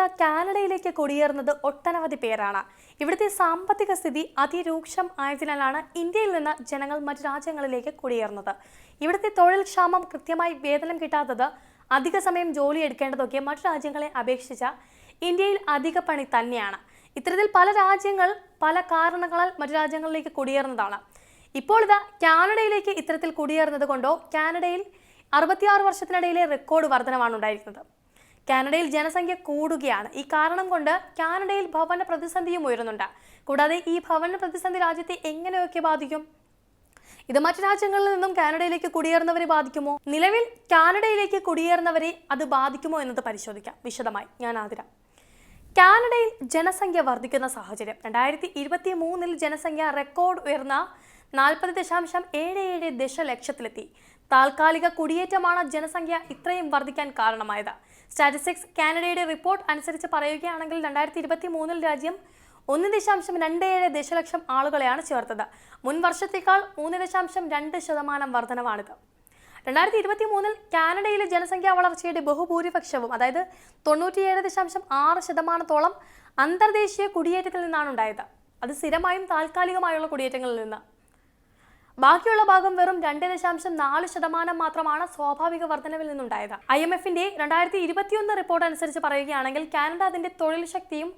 നിന്ന് കാനഡയിലേക്ക് കുടിയേറുന്നത് ഒട്ടനവധി പേരാണ്. ഇവിടുത്തെ സാമ്പത്തിക സ്ഥിതി അതിരൂക്ഷം ആയതിനാലാണ് ഇന്ത്യയിൽ നിന്ന് ജനങ്ങൾ മറ്റു രാജ്യങ്ങളിലേക്ക് കുടിയേറുന്നത്. ഇവിടുത്തെ തൊഴിൽ ക്ഷാമം കൃത്യമായി വേതനം കിട്ടാത്തത് അധിക സമയം ജോലി എടുക്കേണ്ടതൊക്കെ മറ്റു രാജ്യങ്ങളെ അപേക്ഷിച്ച ഇന്ത്യയിൽ അധിക പണി തന്നെയാണ്. ഇത്തരത്തിൽ പല രാജ്യങ്ങൾ പല കാരണങ്ങളാൽ മറ്റു രാജ്യങ്ങളിലേക്ക് കുടിയേറുന്നതാണ്. ഇപ്പോൾ ഇതാ കാനഡയിലേക്ക് ഇത്തരത്തിൽ കുടിയേറുന്നത് കൊണ്ടോ കാനഡയിൽ അറുപത്തിയാറ് വർഷത്തിനിടയിലെ റെക്കോർഡ് വർധനമാണ് ഉണ്ടായിരിക്കുന്നത്. കാനഡയിൽ ജനസംഖ്യ കൂടുകയാണ്. ഈ കാരണം കൊണ്ട് കാനഡയിൽ ഭവന പ്രതിസന്ധിയും ഉയരുന്നുണ്ട്. കൂടാതെ ഈ ഭവന പ്രതിസന്ധി രാജ്യത്തെ എങ്ങനെയൊക്കെ ബാധിക്കും? ഇത് മറ്റു രാജ്യങ്ങളിൽ നിന്നും കാനഡയിലേക്ക് കുടിയേറുന്നവരെ ബാധിക്കുമോ? നിലവിൽ കാനഡയിലേക്ക് കുടിയേറുന്നവരെ അത് ബാധിക്കുമോ എന്നത് പരിശോധിക്കാം. വിശദമായി. ഞാൻ ആതിര. കാനഡയിൽ ജനസംഖ്യ വർദ്ധിക്കുന്ന സാഹചര്യം. രണ്ടായിരത്തി ഇരുപത്തി മൂന്നിൽ ജനസംഖ്യ റെക്കോർഡ് ഉയർന്ന നാൽപ്പത് ദശാംശം ഏഴ് ഏഴ് ദശലക്ഷത്തിലെത്തി. താൽക്കാലിക കുടിയേറ്റമാണ് ജനസംഖ്യ ഇത്രയും വർദ്ധിക്കാൻ കാരണമായത്. സ്റ്റാറ്റിസ്റ്റിക്സ് കാനഡയുടെ റിപ്പോർട്ട് അനുസരിച്ച് പറയുകയാണെങ്കിൽ രണ്ടായിരത്തി ഇരുപത്തി മൂന്നിൽ രാജ്യം ഒന്ന് ദശാംശം രണ്ട് ഏഴ് ദശലക്ഷം ആളുകളെയാണ് ചേർത്തത്. മുൻ വർഷത്തേക്കാൾ മൂന്ന് ദശാംശം രണ്ട് ശതമാനം വർധനവാണിത്. രണ്ടായിരത്തി ഇരുപത്തി മൂന്നിൽ കാനഡയിലെ ജനസംഖ്യാ വളർച്ചയുടെ ബഹുഭൂരിപക്ഷവും അതായത് തൊണ്ണൂറ്റിയേഴ് ദശാംശം ആറ് ശതമാനത്തോളം അന്തർദേശീയ കുടിയേറ്റത്തിൽ നിന്നാണ് ഉണ്ടായത്. അത് സ്ഥിരമായും താൽക്കാലികമായുള്ള കുടിയേറ്റങ്ങളിൽ നിന്ന്. ബാക്കിയുള്ള ഭാഗം വെറും രണ്ട് ദശാംശം നാല് ശതമാനം മാത്രമാണ് സ്വാഭാവിക വർധനവിൽ നിന്നുണ്ടായത്. ഐ എം എഫിന്റെ രണ്ടായിരത്തി ഇരുപത്തിയൊന്ന് റിപ്പോർട്ട് അനുസരിച്ച് പറയുകയാണെങ്കിൽ കാനഡ അതിന്റെ തൊഴിൽ ശക്തിയും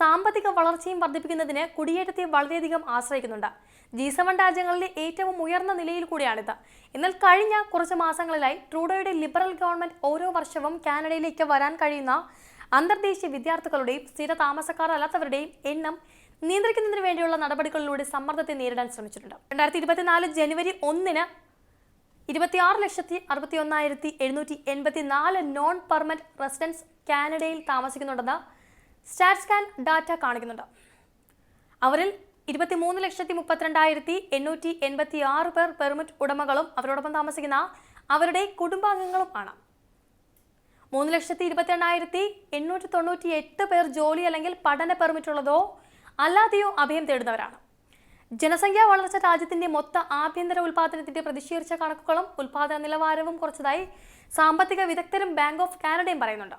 സാമ്പത്തിക വളർച്ചയും വർദ്ധിപ്പിക്കുന്നതിന് കുടിയേറ്റത്തെ വളരെയധികം ആശ്രയിക്കുന്നുണ്ട്. ജി സെവൻ രാജ്യങ്ങളിലെ ഏറ്റവും ഉയർന്ന നിലയിൽ കൂടിയാണിത്. എന്നാൽ കഴിഞ്ഞ കുറച്ച് മാസങ്ങളിലായി ട്രൂഡോയുടെ ലിബറൽ ഗവൺമെന്റ് ഓരോ വർഷവും കാനഡയിലേക്ക് വരാൻ കഴിയുന്ന അന്തർദേശീയ വിദ്യാർത്ഥികളുടെയും സ്ഥിര താമസക്കാർ അല്ലാത്തവരുടെയും എണ്ണം നിയന്ത്രിക്കുന്നതിന് വേണ്ടിയുള്ള നടപടികളിലൂടെ സമ്മർദ്ദത്തെ നേരിടാൻ ശ്രമിച്ചിട്ടുണ്ട്. രണ്ടായിരത്തി ഇരുപത്തിനാല് ജനുവരി ഒന്നിന് ഇരുപത്തിയാറ് ലക്ഷത്തി അറുപത്തി ഒന്നായിരത്തി എഴുന്നൂറ്റി എൺപത്തി നാല് നോൺ പെർമനന്റ് റെസിഡൻസ് കാനഡയിൽ താമസിക്കുന്നുണ്ടെന്ന് സ്റ്റാറ്റ്സ്കാൻ ഡാറ്റ കാണിക്കുന്നുണ്ട്. അവരിൽ ഇരുപത്തിമൂന്ന് ലക്ഷത്തി മുപ്പത്തിരണ്ടായിരത്തി എണ്ണൂറ്റി എൺപത്തി ആറ് പേർ പെർമിറ്റ് ഉടമകളും അവരോടൊപ്പം താമസിക്കുന്ന അവരുടെ കുടുംബാംഗങ്ങളും ആണ്. മൂന്ന് ലക്ഷത്തി ഇരുപത്തി എണ്ണായിരത്തി എണ്ണൂറ്റി തൊണ്ണൂറ്റി എട്ട് പേർ ജോലി അല്ലെങ്കിൽ പഠന പെർമിറ്റ് ഉള്ളതോ അല്ലാതെയോ അഭയം തേടുന്നവരാണ്. ജനസംഖ്യ വളർച്ച രാജ്യത്തിന്റെ മൊത്ത ആഭ്യന്തര ഉൽപാദനത്തിന്റെ പ്രതിഷേധിച്ച കണക്കുകളും ഉൽപാദന നിലവാരവും കുറച്ചതായി സാമ്പത്തിക വിദഗ്ധരും ബാങ്ക് ഓഫ് കാനഡയും പറയുന്നുണ്ട്.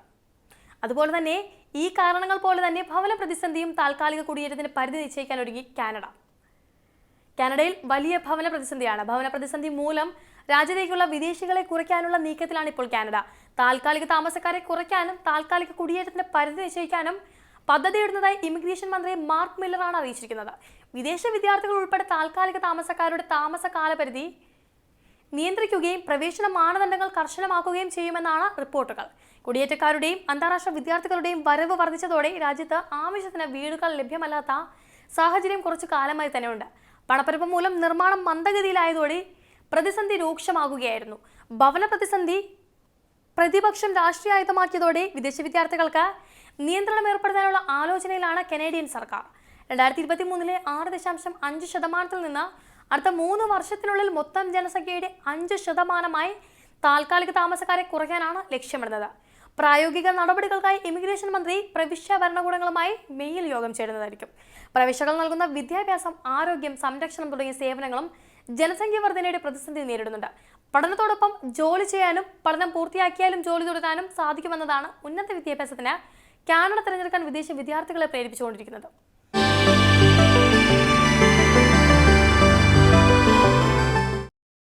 അതുപോലെ തന്നെ ഈ കാരണങ്ങൾ പോലെ തന്നെ ഭവന പ്രതിസന്ധിയും താൽക്കാലിക കുടിയേറ്റത്തിന് പരിധി നിശ്ചയിക്കാൻ ഒരുങ്ങി കാനഡ. കാനഡയിൽ വലിയ ഭവന പ്രതിസന്ധിയാണ്. ഭവന പ്രതിസന്ധി മൂലം രാജ്യത്തേക്കുള്ള വിദേശികളെ കുറയ്ക്കാനുള്ള നീക്കത്തിലാണ് ഇപ്പോൾ കാനഡ. താൽക്കാലിക താമസക്കാരെ കുറയ്ക്കാനും താൽക്കാലിക കുടിയേറ്റത്തിന് പരിധി നിശ്ചയിക്കാനും പദ്ധതിയിടുന്നതായി ഇമിഗ്രേഷൻ മന്ത്രി മാർക്ക് മില്ലറാണ് അറിയിച്ചിരിക്കുന്നത്. വിദേശ വിദ്യാർത്ഥികൾ ഉൾപ്പെടെ താൽക്കാലിക താമസക്കാരുടെ താമസ കാലപരിധി നിയന്ത്രിക്കുകയും പ്രവേശന മാനദണ്ഡങ്ങൾ കർശനമാക്കുകയും ചെയ്യുമെന്നാണ് റിപ്പോർട്ടുകൾ. കുടിയേറ്റക്കാരുടെയും അന്താരാഷ്ട്ര വിദ്യാർത്ഥികളുടെയും വരവ് വർദ്ധിച്ചതോടെ രാജ്യത്ത് ആവശ്യത്തിന് വീടുകൾ ലഭ്യമല്ലാത്ത സാഹചര്യം കുറച്ചു കാലമായി തന്നെയുണ്ട്. പണപ്പെരുപ്പം മൂലം നിർമ്മാണം മന്ദഗതിയിലായതോടെ പ്രതിസന്ധി രൂക്ഷമാകുകയായിരുന്നു. ഭവന പ്രതിസന്ധി പ്രതിപക്ഷം രാഷ്ട്രീയ രാഷ്ട്രീയായുധമാക്കിയതോടെ വിദേശ വിദ്യാർത്ഥികൾക്ക് നിയന്ത്രണം ഏർപ്പെടുത്താനുള്ള ആലോചനയിലാണ് കനേഡിയൻ സർക്കാർ. രണ്ടായിരത്തി ഇരുപത്തി മൂന്നിലെ ആറ് ദശാംശം അഞ്ച് ശതമാനത്തിൽ നിന്ന് അടുത്ത മൂന്ന് വർഷത്തിനുള്ളിൽ മൊത്തം ജനസംഖ്യയുടെ അഞ്ച് ശതമാനമായി താൽക്കാലിക താമസക്കാരെ കുറയ്ക്കാനാണ് ലക്ഷ്യമിടുന്നത്. പ്രായോഗിക നടപടികൾക്കായി ഇമിഗ്രേഷൻ മന്ത്രി പ്രവിശ്യ ഭരണകൂടങ്ങളുമായി മെയിൽ യോഗം ചേരുന്നതായിരിക്കും. പ്രവിശ്യകൾ നൽകുന്ന വിദ്യാഭ്യാസം ആരോഗ്യം സംരക്ഷണം തുടങ്ങിയ സേവനങ്ങളും ജനസംഖ്യ വർധനയുടെ പ്രതിസന്ധി നേരിടുന്നുണ്ട്. പഠനത്തോടൊപ്പം ജോലി ചെയ്യാനും പഠനം പൂർത്തിയാക്കിയാലും ജോലി തുടരാനും സാധിക്കുമെന്നതാണ് ഉന്നത വിദ്യാഭ്യാസത്തിന് കാനഡ തിരഞ്ഞെടുക്കാൻ വിദേശ വിദ്യാർത്ഥികളെ പ്രേരിപ്പിച്ചുകൊണ്ടിരിക്കുന്നത്.